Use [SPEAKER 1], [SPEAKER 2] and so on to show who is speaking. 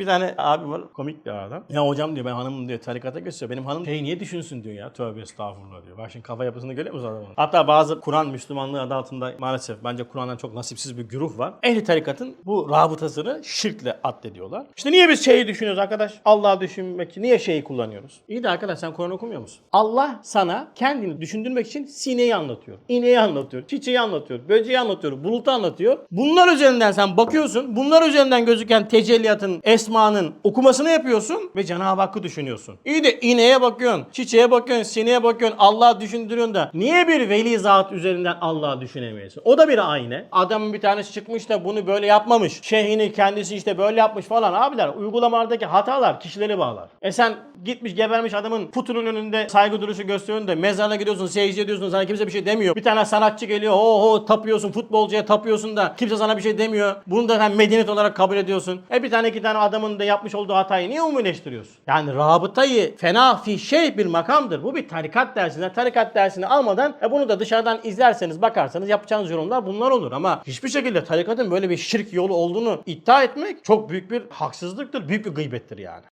[SPEAKER 1] Bir tane abi var komik bir adam. Ya hocam diyor ben hanımım diyor tarikata gösteriyor. Benim hanım şey niye düşünsün diyor ya. Tövbe estağfurullah diyor. Bak şimdi kafa yapısını görüyor musun adamın? Hatta bazı Kur'an Müslümanlığı adı altında maalesef bence Kur'an'dan çok nasipsiz bir güruh var. Ehli tarikatın bu rabıtasını şirkle addediyorlar. İşte niye biz şeyi düşünüyoruz arkadaş? Allah'ı düşünmek için niye şeyi kullanıyoruz? İyi de arkadaş sen Kur'an okumuyor musun? Allah sana kendini düşündürmek için sineği anlatıyor. İneği anlatıyor. Çiçeği anlatıyor. Böceği anlatıyor. Bulutu anlatıyor. Bunlar üzerinden sen bakıyorsun. Bunlar üzerinden gözüken tecelliyatın, esmanın okumasını yapıyorsun ve Cenab-ı Hakk'ı düşünüyorsun. İyi de ineğe bakıyorsun, çiçeğe bakıyorsun, sineğe bakıyorsun, Allah'ı düşündürüyorsun da niye bir veli zat üzerinden Allah'ı düşünemiyorsun? O da bir ayna. Adamın bir tanesi çıkmış da bunu böyle yapmamış. Şeyhini kendisi işte böyle yapmış falan. Abiler uygulamalardaki hatalar kişileri bağlar. E sen gitmiş gebermiş adamın putunun önünde saygı duruşu gösteriyorsun da mezarına gidiyorsun, secde ediyorsun sana kimse bir şey demiyor. Bir tane sanatçı geliyor, ho ho tapıyorsun, futbolcuya tapıyorsun da kimse sana bir şey demiyor. Bunu da sen medeniyet olarak kabul ediyorsun. E bir tane iki tane adamın da yapmış olduğu hatayı niye umuleştiriyorsun? Yani rabıtayı fena fi şey bir makamdır. Bu bir tarikat dersine. Tarikat dersini almadan e bunu da dışarıdan izlerseniz bakarsanız yapacağınız yorumlar bunlar olur. Ama hiçbir şekilde tarikatın böyle bir şirk yolu olduğunu iddia etmek çok büyük bir haksızlıktır. Büyük bir gıybettir yani.